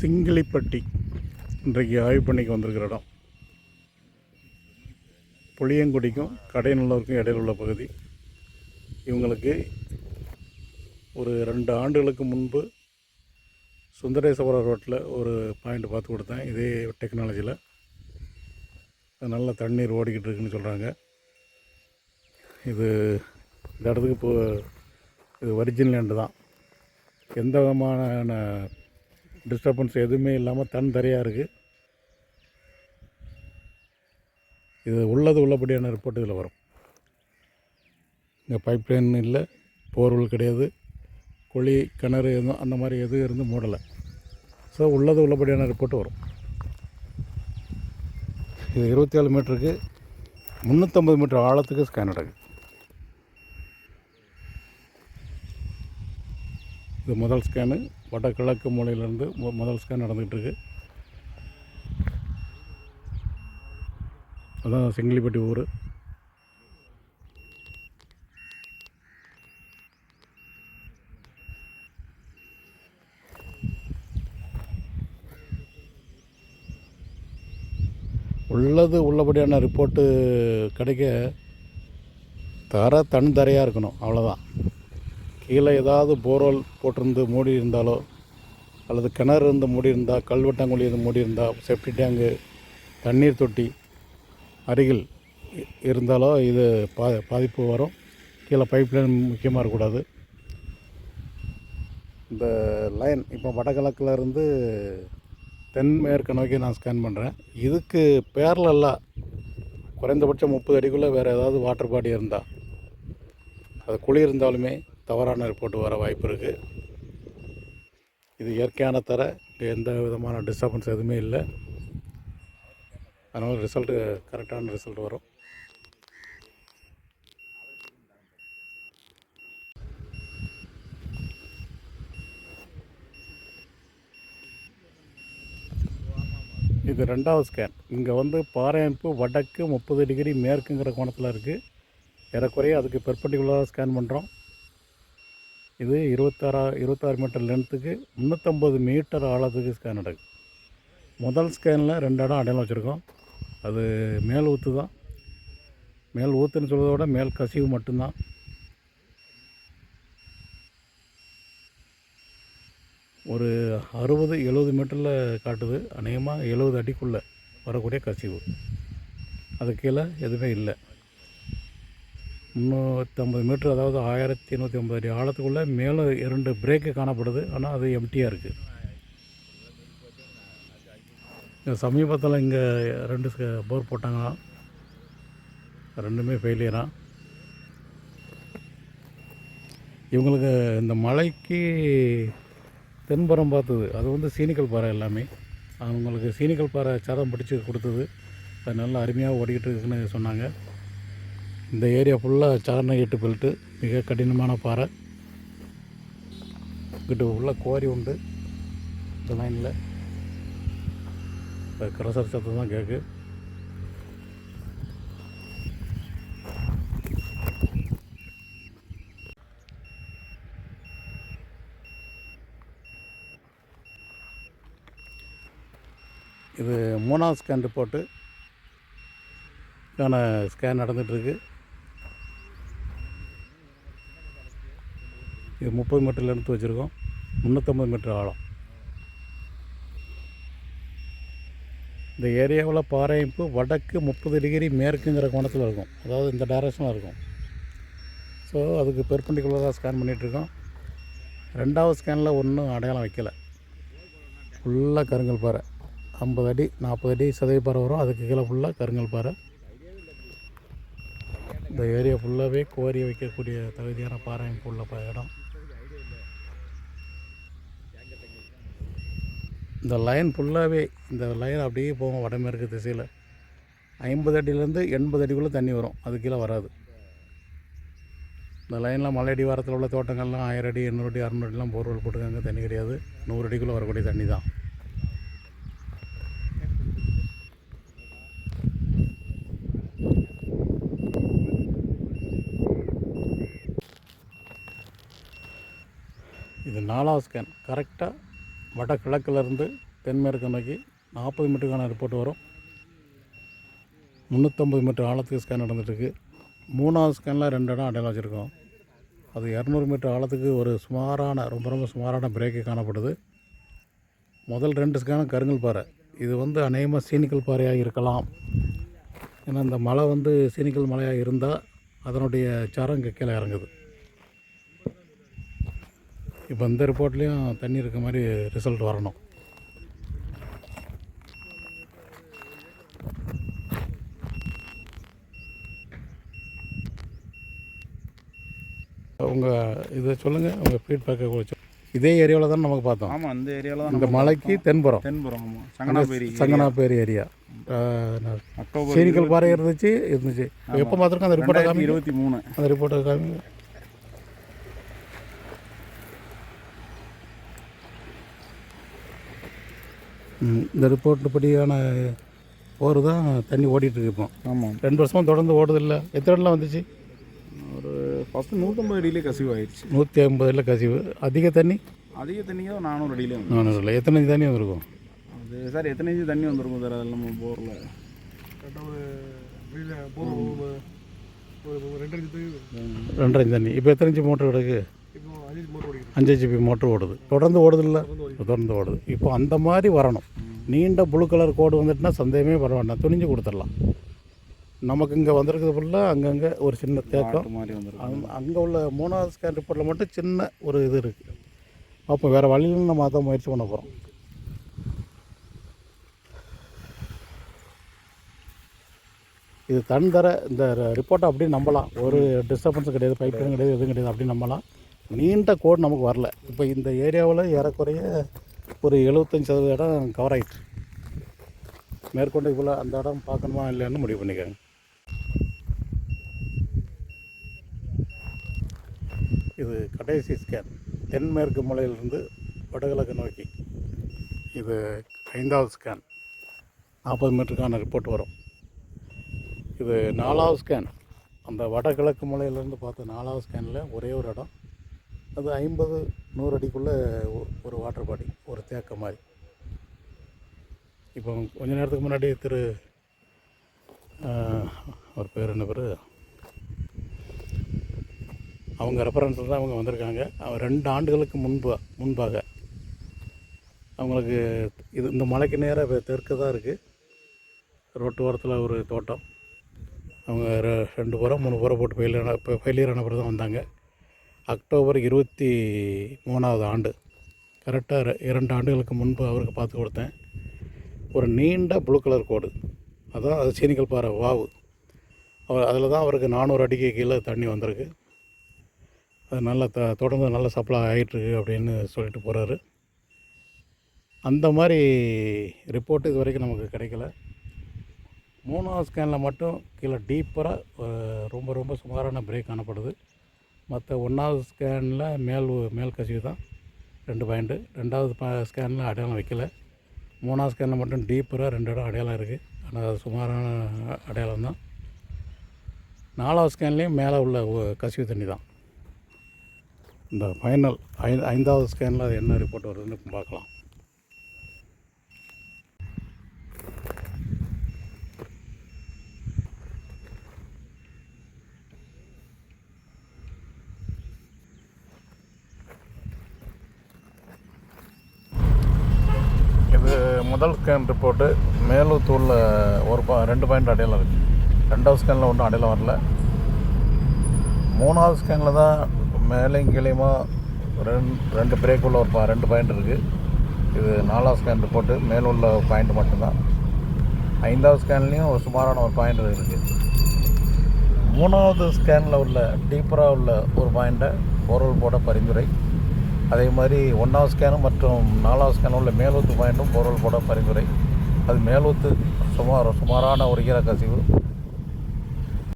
சிங்கிளிப்பட்டி இன்றைக்கு ஆய்வு பண்ணிக்கு வந்திருக்கிற இடம். புளியங்குடிக்கும் கடைநல்லூருக்கும் இடையில் உள்ள பகுதி. இவங்களுக்கு ஒரு ரெண்டு ஆண்டுகளுக்கு முன்பு சுந்தரேஸ்வரர் ரோட்டில் ஒரு பாயிண்ட் பார்த்து கொடுத்தேன். இதே டெக்னாலஜியில் நல்ல தண்ணீர் ஓடிக்கிட்டு இருக்குன்னு சொல்கிறாங்க இது இந்த இடத்துக்கு இப்போ இது ஒரிஜினல் லேண்டு தான். எந்த விதமான டிஸ்டர்பன்ஸ் எதுவுமே இல்லாமல் தன் தரையாக இருக்குது இது உள்ளது உள்ளபடியான ரிப்போர்ட் இதில் வரும். இங்கே பைப் லைன் இல்லை போர்வெல் கிடையாது குழி கிணறு எதுவும் அந்த மாதிரி எதுவும் இருந்து மூடலை. ஸோ உள்ளது உள்ளபடியான ரிப்போர்ட் வரும். இது இருபத்தி ஏழு மீட்டருக்கு முந்நூற்றம்பது மீட்டர் ஆழத்துக்கு ஸ்கேன் நடக்குது. இது முதல் ஸ்கேனு. வடகிழக்கு மூலையிலேருந்து முதல் ஸ்கேன் நடந்துகிட்ருக்கு. அதான் செங்கிலிப்பட்டி ஊர். உள்ளது உள்ளபடியான ரிப்போர்ட்டு கிடைக்க தர தன் தரையாக இருக்கணும். அவ்வளோதான் கீழே ஏதாவது போர்வெல் போட்டிருந்து மூடி இருந்தாலோ அல்லது கிணறு இருந்து மூடி இருந்தால் கல்வெட்டாங்குழி இருந்து மூடி இருந்தால் செப்டி டேங்கு தண்ணீர் தொட்டி அருகில் இருந்தாலோ இது பா பாதிப்பு வரும். கீழே பைப் லைன் முக்கியமாக இருக்கக்கூடாது. இந்த லைன் இப்போ வடகிழக்கில் இருந்து தென்மேற்கு நோக்கி நான் ஸ்கேன் பண்ணுறேன் இதுக்கு பேரலெல்லாம் குறைந்தபட்சம் முப்பது அடிக்குள்ளே வேறு ஏதாவது வாட்டர் பாடி இருந்தால் அது குழி இருந்தாலுமே தவறான ரிப்போர்ட் வர வாய்ப்பு இருக்குது இது இயற்கையான தர எந்த விதமான டிஸ்டர்பன்ஸ் எதுவுமே இல்லை. அதனால் ரிசல்ட்டு கரெக்டான ரிசல்ட் வரும். இது ரெண்டாவது ஸ்கேன் இங்கே வந்து பாறையமைப்பு வடக்கு முப்பது டிகிரி மேற்குங்கிற கோணத்தில் இருக்குது ஏறக்குறைய அதுக்கு பெர்பண்டிகுலராக ஸ்கேன் பண்ணுறோம் இது இருபத்தாறா இருபத்தாறு மீட்டர் லென்த்துக்கு முந்நூற்றம்பது மீட்டர் ஆழத்துக்கு ஸ்கேன் நடக்குது. முதல் ஸ்கேனில் ரெண்டு இடம் அடையாளம் வச்சுருக்கோம். அது மேல் ஊற்று தான். மேல் ஊற்றுன்னு சொல்கிறத விட மேல் கசிவு மட்டும்தான். ஒரு அறுபது எழுபது மீட்டரில் காட்டுது. அநேகமாக எழுபது அடிக்குள்ளே வரக்கூடிய கசிவு. அது கீழே எதுவுமே இல்லை. முந்நூற்றம்பது மீட்ரு அதாவது ஆயிரத்தி நூற்றி ஐம்பது அடி ஆழத்துக்குள்ளே மேலே இரண்டு பிரேக்கு காணப்படுது. ஆனால் அது எம்டியாக இருக்குது இங்கே சமீபத்தில் இங்கே ரெண்டு போர் போட்டாங்களாம். ரெண்டுமே ஃபெயிலியரா இவங்களுக்கு இந்த மலைக்கு தென்புறம் பார்த்தது அது வந்து சீனிக்கல் பாறை எல்லாமே. அவங்களுக்கு சீனிக்கல் பாறை சதம் பிடிச்சி கொடுத்தது. அது நல்லா அருமையாக ஓடிக்கிட்டு இருக்குன்னு சொன்னாங்க. இந்த ஏரியா ஃபுல்லாக சாரண எட்டு பெல்ட்டு மிக கடினமான பாறை. இங்கிட்டு ஃபுல்லாக கோரி உண்டு. இந்த லைனில் கரசர் சத்தம் தான் கேட்கு இது மூணாவது ஸ்கேன் ரிப்போர்ட்டு ஸ்கேன் நடந்துகிட்ருக்கு இது முப்பது மீட்டரில் எடுத்து வச்சுருக்கோம். முந்நூற்றம்பது மீட்டர் ஆழம். இந்த ஏரியாவில் பாறையமைப்பு வடக்கு முப்பது டிகிரி மேற்குங்கிற கோணத்தில் இருக்கும். அதாவது இந்த டைரக்ஷனில் இருக்கும். ஸோ அதுக்கு பெர்பண்டிகுலராக ஸ்கேன் பண்ணிகிட்ருக்கோம் ரெண்டாவது ஸ்கேனில் ஒன்றும் அடையாளம் வைக்கலை. ஃபுல்லாக கருங்கல் பாறை. ஐம்பது அடி நாற்பது அடி சதவீத பாறை வரும். அதுக்கு கீழே ஃபுல்லாக கருங்கல் பாறை. இந்த ஏரியா ஃபுல்லாகவே கோரி வைக்கக்கூடிய தகுதியான பாறை உள்ள இடம். இந்த லைன் ஃபுல்லாகவே இந்த லைன் அப்படியே போகும் வடமேற்கு திசையில். ஐம்பது அடியிலேருந்து எண்பது அடிக்குள்ளே தண்ணி வரும். அது கீழே வராது. இந்த லைனில் மலையடி வாரத்தில் உள்ள தோட்டங்கள்லாம் ஆயிரம் அடி எண்ணூறு அடி அறுநூறு அடிலாம் போர்வெல் போட்டுக்காங்க தண்ணி கிடையாது. நூறு அடிக்குள்ளே வரக்கூடிய தண்ணி தான். இது நாலாவது ஸ்கேன் கரெக்டாக வடகிழக்குலேருந்து தென்மேற்கு நோக்கி நாற்பது மீட்டருக்கான ரிப்போர்ட் வரும். முந்நூற்றம்பது மீட்டர் ஆழத்துக்கு ஸ்கேன் நடந்துட்டுருக்கு. மூணாவது ஸ்கேனில் ரெண்டு இடம் அடையாளம் வச்சுருக்கோம். அது இரநூறு மீட்டர் ஆழத்துக்கு ஒரு சுமாரான ரொம்ப ரொம்ப சுமாரான பிரேக்கு காணப்படுது. முதல் ரெண்டு ஸ்கேனும் கருங்கல் பாறை. இது வந்து அநேகமாக சீனிக்கல் பாறையாக இருக்கலாம். ஏன்னா இந்த மலை வந்து சீனிக்கல் மலையாக இருந்தால் அதனுடைய சரம் இங்கே கீழே இறங்குது. இப்போ இந்த ரிப்போர்ட்லேயும் தண்ணி இருக்க மாதிரி ரிசல்ட் வரணும். உங்கள் இதை சொல்லுங்கள் உங்கள் ஃபீட்பேக்கை கொடுத்து இதே ஏரியாவில் தான் நமக்கு பார்த்தோம். ஆமாம் இந்த ஏரியாவில் தான் இந்த மலைக்கு தென்புறம். தென்புறம் ஆமாம் சங்கனாபேரி சங்கனாப்பேரி ஏரியா. அக்டோபர் சீனிக்கல் பாறை இருந்துச்சு இருந்துச்சு. எப்போ பார்த்துருக்கோம் அந்த ரிப்போர்ட்டை காமி இருபத்தி மூணு. அந்த ரிப்போர்ட்டை காமி இந்த ரிப்போர்ட் படியான போர் தான் தண்ணி ஓடிட்டுருக்கு இப்போ ஆமாம் ரெண்டு வருஷமாக தொடர்ந்து ஓடுதில்ல எத்தனை இடம்லாம் வந்துச்சு? ஒரு ஃபஸ்ட்டு நூற்றம்பது அடியிலே கசிவு ஆயிடுச்சு. நூற்றி ஐம்பதில் கசிவு. அதிக தண்ணி? அதிக தண்ணியோ நானூறு அடியிலே வந்து நானூறு இல்லை. எத்தனை தண்ணி வந்திருக்கும்? அது சார் எத்தனை இன்ச்சு தண்ணி வந்திருக்கும் சார்? அதில் நம்ம போரில். ரெண்டரை இன்ச் தண்ணி. இப்போ எத்தனை இன்ச்சு மோட்டர் கிடக்கு? அஞ்சு ஜிபி மோட்டர் ஓடுது. தொடர்ந்து ஓடுது இல்லை தொடர்ந்து ஓடுது. இப்போ அந்த மாதிரி வரணும். நீண்ட ப்ளூ கலர் கோடு வந்துட்டுனா சந்தேகமே வர வேண்டாம். துணிஞ்சு கொடுத்துடலாம். நமக்கு இங்கே வந்திருக்கிறது ஃபுல்லாக அங்கங்கே ஒரு சின்ன தேக்கம். அங்கே உள்ள மூணாவது ஸ்கேன் ரிப்போர்ட்டில் மட்டும் சின்ன ஒரு இது இருக்குது அப்போ வேறு வழியிலும் நம்ம அதான் முயற்சி பண்ண போகிறோம் இது தன் தர இந்த ரிப்போர்ட்டை அப்படியே நம்பலாம். ஒரு டிஸ்டர்பன்ஸும் கிடையாது பைப்பும் கிடையாது எதுவும் கிடையாது அப்படி நம்பலாம். நீண்ட கோடு நமக்கு வரல. இப்போ இந்த ஏரியாவில் ஏறக்குறைய ஒரு எழுபத்தஞ்சி சதவீத இடம் கவர் ஆகிட்டு மேற்கொண்டு இவ்வளோ அந்த இடம் பார்க்கணுமா இல்லைன்னு முடிவு பண்ணிக்கோங்க இது கடைசி ஸ்கேன் தென்மேற்கு மூலையிலிருந்து வடகிழக்கு நோக்கி. இது ஐந்தாவது ஸ்கேன் நாற்பது மீட்டருக்கான ரிப்போர்ட் வரும். இது நாலாவது ஸ்கேன் அந்த வடகிழக்கு மூலையிலேருந்து பார்த்த நாலாவது ஸ்கேனில் ஒரே ஒரு இடம். அது ஐம்பது நூறு அடிக்குள்ளே ஒரு வாட்டர் பாடி ஒரு தேக்க மாதிரி. இப்போ கொஞ்ச நேரத்துக்கு முன்னாடி திரு அவர் பேர் என்ன பேர்? அவங்க ரெஃபரன்ஸில் தான் அவங்க வந்திருக்காங்க. அவன் ரெண்டு ஆண்டுகளுக்கு முன்பா முன்பாக அவங்களுக்கு இது இந்த மலைக்கு நேராக தெற்கு தான் இருக்குது ரோட்டு ஓரத்தில் ஒரு தோட்டம். அவங்க ரெ- ரெண்டு புறம் மூணு புறம் போட்டு ஃபெயிலியர் இப்போ ஃபெயிலியர் ஆன பிறகு தான் வந்தாங்க. அக்டோபர் இருபத்தி மூணாவது ஆண்டு. கரெக்டாக இரண்டு ஆண்டுகளுக்கு முன்பு அவருக்கு பார்த்து கொடுத்தேன். ஒரு நீண்ட ப்ளூ கலர் கோடு. அதான் அது சீனிக்கல் பாறை வாவு. அவர் அதில் தான் அவருக்கு நானூறு அடிக்கு கீழே தண்ணி வந்திருக்கு. அது நல்ல த தொடர்ந்து நல்ல சப்ளை ஆகிட்டுருக்கு அப்படின்னு சொல்லிட்டு போகிறாரு அந்த மாதிரி ரிப்போர்ட் இது வரைக்கும் நமக்கு கிடைக்கல. மூணாவது ஸ்கேனில் மட்டும் கீழே டீப்பராக ரொம்ப ரொம்ப சுமாரான பிரேக் காணப்படுது. மற்ற ஒன்றாவது ஸ்கேனில் மேல் மேல் கசிவு தான். ரெண்டு பாயிண்ட்டு. ரெண்டாவது ப ஸ்கேனில் அடையாளம் வைக்கல. மூணாவது ஸ்கேனில் மட்டும் டீப்பராக ரெண்டு இடம் அடையாளம் இருக்குது ஆனால் அது சுமாரான அடையாளம் தான். நாலாவது ஸ்கேன்லேயும் மேலே உள்ள கசிவு தண்ணி தான். இந்த ஃபைனல் ஐந்தாவது ஸ்கேனில் அது என்ன ரிப்போர்ட் வருதுன்னு பார்க்கலாம். இது முதல் ஸ்கேன் ரிப்போர்ட்டு மேலூத்தூரில் ஒரு பா ரெண்டு பாயிண்ட் அடையாளம் இருக்குது ரெண்டாவது ஸ்கேனில் ஒன்றும் அடையாளம் வரல. மூணாவது ஸ்கேனில் தான் மேலேயும் கீழேயுமா ரெண்டு ரெண்டு பிரேக் உள்ள ஒரு பா ரெண்டு பாயிண்ட் இருக்குது இது நாலாவது ஸ்கேன் ரிப்போர்ட்டு மேலுள்ள பாயிண்ட் மட்டும்தான். ஐந்தாவது ஸ்கேன்லேயும் ஒரு சுமாரான ஒரு பாயிண்ட் இருக்குது மூணாவது ஸ்கேனில் உள்ள டீப்பராக உள்ள ஒரு பாயிண்ட்டை பொருள் போட பரிந்துரை. அதே மாதிரி ஒன்றாவது ஸ்கேனும் மற்றும் நாலாவது ஸ்கேனும் உள்ள மேலூத்து பாயிண்ட்டும் பொருள் போட பரிந்துரை. அது மேலூத்து சுமார் சுமாரான ஒரு ஈரக்கசிவு. கசிவு